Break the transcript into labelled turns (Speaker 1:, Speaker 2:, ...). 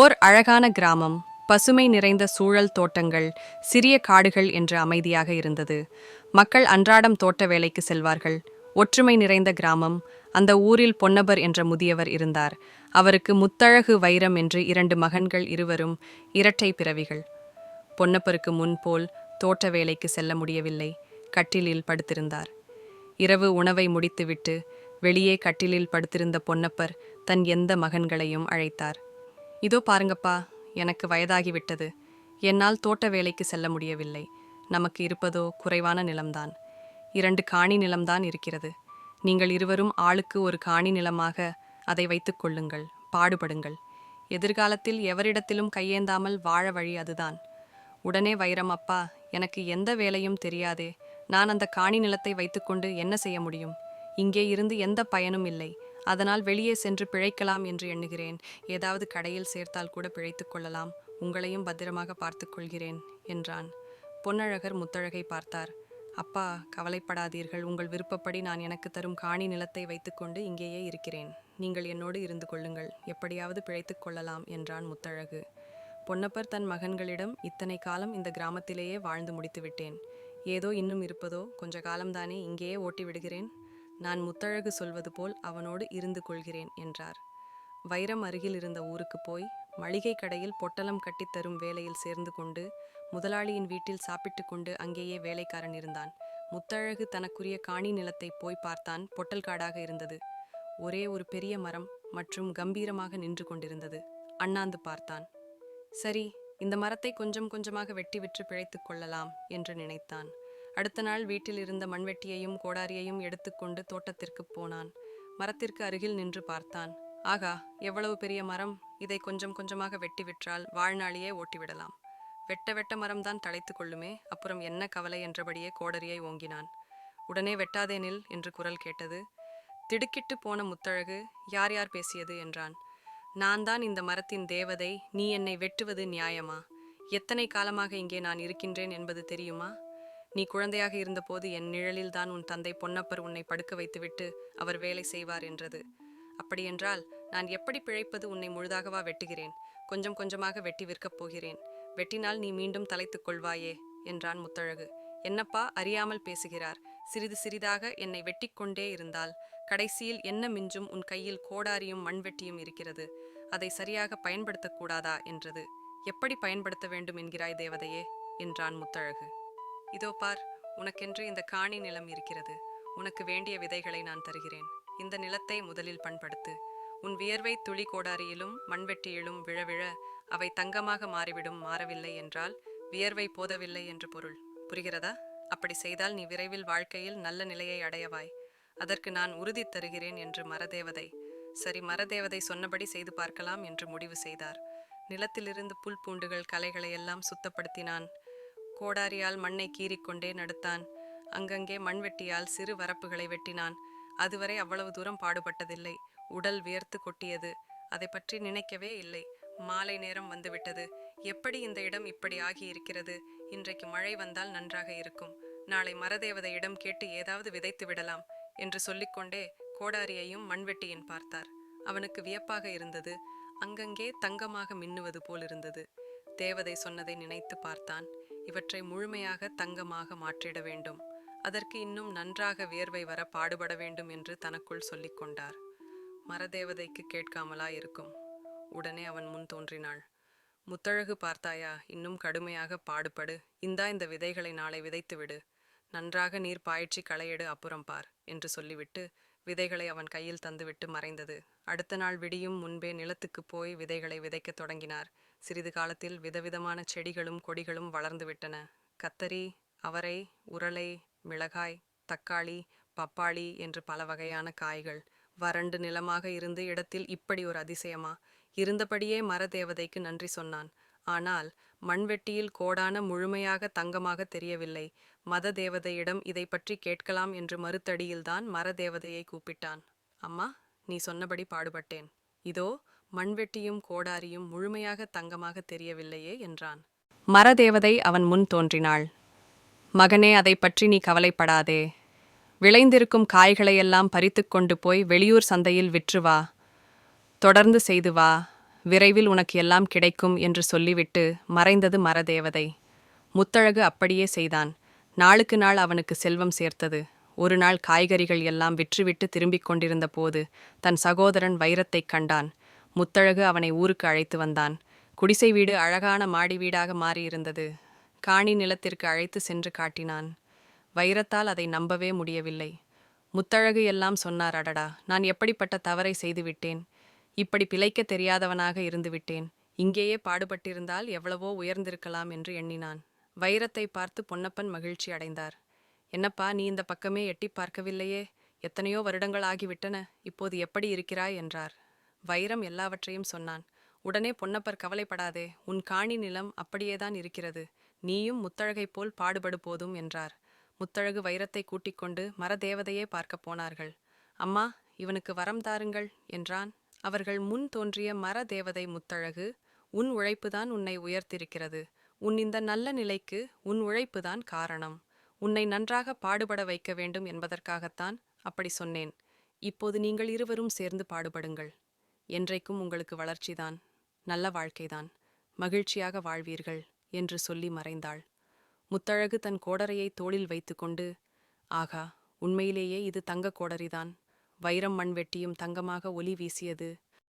Speaker 1: ஓர் அழகான கிராமம் பசுமை நிறைந்த சூழல் தோட்டங்கள் சிறிய காடுகள் என்று அமைதியாக இருந்தது. மக்கள் அன்றாடம் தோட்ட வேலைக்கு செல்வார்கள். ஒற்றுமை நிறைந்த கிராமம் அந்த ஊரில் பொன்னபர் என்ற முதியவர் இருந்தார். அவருக்கு முத்தழகு வைரம் என்று இரண்டு மகன்கள் இருவரும் இரட்டை பிறவிகள். பொன்னப்பருக்கு முன்போல் தோட்ட வேலைக்கு செல்ல முடியவில்லை. கட்டிலில் படுத்திருந்தார். இரவு உணவை முடித்துவிட்டு வெளியே கட்டிலில் படுத்திருந்த பொன்னப்பர் தன் எந்த மகன்களையும் அழைத்தார். இதோ பாருங்கப்பா எனக்கு வயதாகிவிட்டது. என்னால் தோட்ட வேலைக்கு செல்ல முடியவில்லை. நமக்கு இருப்பதோ குறைவான நிலம்தான். இரண்டு காணி நிலம்தான் இருக்கிறது. நீங்கள் இருவரும் ஆளுக்கு ஒரு காணி நிலமாக அதை வைத்துக் கொள்ளுங்கள் பாடுபடுங்கள். எதிர்காலத்தில் எவரிடத்திலும் கையேந்தாமல் வாழ வழி அதுதான். உடனே வைரம் அப்பா எனக்கு எந்த வேலையும் தெரியாதே நான் அந்த காணி நிலத்தை வைத்துக்கொண்டு என்ன செய்ய முடியும்? இங்கே இருந்து எந்த பயனும் இல்லை. அதனால் வெளியே சென்று பிழைக்கலாம் என்று எண்ணுகிறேன். ஏதாவது கடையில் சேர்த்தால் கூட பிழைத்து கொள்ளலாம். உங்களையும் பத்திரமாக பார்த்து கொள்கிறேன் என்றான். பொன்னழகர் முத்தழகை பார்த்தார். அப்பா கவலைப்படாதீர்கள். உங்கள் விருப்பப்படி நான் எனக்கு தரும் காணி நிலத்தை வைத்துக்கொண்டு இங்கேயே இருக்கிறேன். நீங்கள் என்னோடு இருந்து கொள்ளுங்கள். எப்படியாவது பிழைத்து கொள்ளலாம் என்றான் முத்தழகு. பொன்னப்பர் தன் மகன்களிடம் இத்தனை காலம் இந்த கிராமத்திலேயே வாழ்ந்து முடித்து விட்டேன் ஏதோ இன்னும் இருப்பதோ கொஞ்ச காலம்தானே இங்கேயே ஓட்டி விடுகிறேன் நான் முத்தழகு சொல்வது போல் அவனோடு இருந்து கொள்கிறேன் என்றார். வைரம் அருகில் இருந்த ஊருக்கு போய் மளிகை கடையில் பொட்டலம் கட்டித் தரும் வேலையில் சேர்ந்து கொண்டு முதலாளியின் வீட்டில் சாப்பிட்டு கொண்டு அங்கேயே வேலைக்காரன் இருந்தான். முத்தழகு தனக்குரிய காணி நிலத்தை போய் பார்த்தான் பொட்டல் காடாக இருந்தது. ஒரே ஒரு பெரிய மரம் மற்றும் கம்பீரமாக நின்று கொண்டிருந்தது. அண்ணாந்து பார்த்தான். சரி இந்த மரத்தை கொஞ்சம் கொஞ்சமாக வெட்டி விற்று பிழைத்துக் கொள்ளலாம் என்று நினைத்தான். அடுத்த நாள் வீட்டில் இருந்த மண்வெட்டியையும் கோடாரியையும் எடுத்துக்கொண்டு தோட்டத்திற்குப் போனான். மரத்திற்கு அருகில் நின்று பார்த்தான். ஆகா எவ்வளவு பெரிய மரம்? இதை கொஞ்சம் கொஞ்சமாக வெட்டி விற்றால் வாழ்நாளையே ஓட்டிவிடலாம். வெட்ட வெட்ட மரம்தான் தழைத்து கொள்ளுமே அப்புறம் என்ன கவலை என்றபடியே கோடரியை ஓங்கினான். உடனே வெட்டாதேனில் என்று குரல் கேட்டது. திடுக்கிட்டு போன முத்தழகு யார் யார் பேசியது? என்றான். நான் தான் இந்த மரத்தின் தேவதை நீ என்னை வெட்டுவது நியாயமா? எத்தனை காலமாக இங்கே நான் இருக்கின்றேன் என்பது தெரியுமா? நீ குழந்தையாக இருந்தபோது என் நிழலில் தான் உன் தந்தை பொன்னப்பர் உன்னை படுக்க வைத்துவிட்டு அவர் வேலை செய்வார் என்றது. அப்படியென்றால் நான் எப்படி பிழைப்பது உன்னை முழுதாகவா வெட்டுகிறேன்? கொஞ்சம் கொஞ்சமாக வெட்டி விற்கப் போகிறேன். வெட்டினால் நீ மீண்டும் தலைத்துக் கொள்வாயே? என்றான் முத்தழகு. என்னப்பா அறியாமல் பேசுகிறார்? சிறிது சிறிதாக என்னை வெட்டிக்கொண்டே இருந்தால் கடைசியில் என்ன மிஞ்சும் உன் கையில் கோடாரியும் மண்வெட்டியும் இருக்கிறது? அதை சரியாக பயன்படுத்தக்கூடாதா என்றது. எப்படி பயன்படுத்த வேண்டும் என்கிறாய் தேவதையே? என்றான் முத்தழகு. இதோ பார் உனக்கென்று இந்த காணி நிலம் இருக்கிறது. உனக்கு வேண்டிய விதைகளை நான் தருகிறேன். இந்த நிலத்தை முதலில் பண்படுத்து. உன் வியர்வை துளி கோடாரியிலும் மண்வெட்டியிலும் விழவிழ அவை தங்கமாக மாறிவிடும் மாறவில்லை என்றால் வியர்வை போதவில்லை என்று பொருள். புரிகிறதா? அப்படி செய்தால் நீ விரைவில் வாழ்க்கையில் நல்ல நிலையை அடையவாய். அதற்கு நான் உறுதி தருகிறேன் என்று மரதேவதை சரி மரதேவதை சொன்னபடி செய்து பார்க்கலாம் என்று முடிவு செய்தார். நிலத்திலிருந்து புல் பூண்டுகள் களைகளை எல்லாம் சுத்தப்படுத்தினான். கோடாரியால் மண்ணை கீறிக்கொண்டே நடுத்தான். அங்கங்கே மண்வெட்டியால் சிறு வரப்புகளை வெட்டினான். அதுவரை அவ்வளவு தூரம் பாடுபட்டதில்லை. உடல் வியர்த்து கொட்டியது. அதை பற்றி நினைக்கவே இல்லை. மாலை நேரம் வந்துவிட்டது. எப்படி இந்த இடம் இப்படி ஆகி இருக்கிறது இன்றைக்கு மழை வந்தால் நன்றாக இருக்கும். நாளை மரதேவதையிடம் கேட்டு ஏதாவது விதைத்து விடலாம் என்று சொல்லிக்கொண்டே கோடாரியையும் மண்வெட்டியின் பார்த்தார். அவனுக்கு வியப்பாக இருந்தது. அங்கங்கே தங்கமாக மின்னுவது போலிருந்தது. தேவதை சொன்னதை நினைத்து பார்த்தான். இவற்றை முழுமையாக தங்கமாக மாற்றிட வேண்டும். அதற்கு இன்னும் நன்றாக வியர்வை வர பாடுபட வேண்டும் என்று தனக்குள் சொல்லிக் கொண்டார். மரதேவதைக்கு கேட்காமலா இருக்கும்? உடனே அவன் முன் தோன்றினாள். முத்தழகு பார்த்தாயா இன்னும் கடுமையாக பாடுபடு. இந்தா இந்த விதைகளை நாளை விதைத்து விடு நன்றாக நீர் பாய்ச்சி களையெடு அப்புறம் பார் என்று சொல்லிவிட்டு விதைகளை அவன் கையில் தந்துவிட்டு மறைந்தது. அடுத்த நாள் விடியும் முன்பே நிலத்துக்கு போய் விதைகளை விதைக்கத் தொடங்கினார். சிறிது காலத்தில் விதவிதமான செடிகளும் கொடிகளும் வளர்ந்து விட்டன. கத்தரி அவரை உரளை மிளகாய் தக்காளி பப்பாளி என்று பல வகையான காய்கள். வறண்டு நிலமாக இருந்து இடத்தில் இப்படி ஒரு அதிசயமா? இருந்தபடியே மரதேவதைக்கு நன்றி சொன்னான். ஆனால் மண்வெட்டியில் கோடான முழுமையாக தங்கமாக தெரியவில்லை. மத தேவதையிடம் இதை பற்றி கேட்கலாம் என்று மறுத்தடியில்தான் மரதேவதையை கூப்பிட்டான். அம்மா நீ சொன்னபடி பாடுபட்டேன். இதோ மண்வெட்டியும் கோடாரியும் முழுமையாக தங்கமாக தெரியவில்லையே என்றான். மரதேவதை அவன் முன் தோன்றினாள். மகனே அதை பற்றி நீ கவலைப்படாதே. விளைந்திருக்கும் காய்களையெல்லாம் பறித்துக் கொண்டு போய் வெளியூர் சந்தையில் விற்று வா. தொடர்ந்து செய்து வா. விரைவில் உனக்கு எல்லாம் கிடைக்கும் என்று சொல்லிவிட்டு மறைந்தது மரதேவதை. முத்தழகு அப்படியே செய்தான். நாளுக்கு நாள் அவனுக்கு செல்வம் சேர்த்தது. ஒரு நாள் காய்கறிகள் எல்லாம் விற்றுவிட்டு திரும்பிக் கொண்டிருந்த போது தன் சகோதரன் வைரத்தைக் கண்டான். முத்தழகு அவனை ஊருக்கு அழைத்து வந்தான். குடிசை வீடு அழகான மாடி வீடாக மாறியிருந்தது. காணி நிலத்திற்கு அழைத்து சென்று காட்டினான். வைரத்தால் அதை நம்பவே முடியவில்லை. முத்தழகு எல்லாம் சொன்னார் அடடா நான் எப்படிப்பட்ட தவறை செய்துவிட்டேன் இப்படி பிழைக்க தெரியாதவனாக இருந்துவிட்டேன் இங்கேயே பாடுபட்டிருந்தால் எவ்வளவோ உயர்ந்திருக்கலாம் என்று எண்ணினான். வைரத்தை பார்த்து பொன்னப்பன் மகிழ்ச்சி அடைந்தார். என்னப்பா நீ இந்த பக்கமே எட்டி பார்க்கவில்லையே? எத்தனையோ வருடங்கள் ஆகிவிட்டன. இப்போது எப்படி இருக்கிறாய்? என்றார். வைரம் எல்லாவற்றையும் சொன்னான். உடனே பொன்னப்பர் கவலைப்படாதே. உன் காணி நிலம் அப்படியேதான் இருக்கிறது. நீயும் முத்தழகைப் போல் பாடுபடு போதும் என்றார். முத்தழகு வைரத்தை கூட்டிக் கொண்டு மரதேவதையே பார்க்கப் போனார்கள். அம்மா இவனுக்கு வரம் தாருங்கள் என்றான். அவர்கள் முன் தோன்றிய மரதேவதை முத்தழகு உன் உழைப்புதான் உன்னை உயர்த்திருக்கிறது உன் இந்த நல்ல நிலைக்கு உன் உழைப்புதான் காரணம். உன்னை நன்றாக பாடுபட வைக்க வேண்டும் என்பதற்காகத்தான் அப்படி சொன்னேன். இப்போது நீங்கள் இருவரும் சேர்ந்து பாடுபடுங்கள். என்றைக்கும் உங்களுக்கு வளர்ச்சிதான் நல்ல வாழ்க்கைதான். மகிழ்ச்சியாக வாழ்வீர்கள் என்று சொல்லி மறைந்தாள். முத்தழகு தன் கோடரையை தோளில் வைத்துக்கொண்டு ஆகா உண்மையிலேயே இது தங்க கோடரிதான். வைரம் மண்வெட்டியும் தங்கமாக ஒலி வீசியது.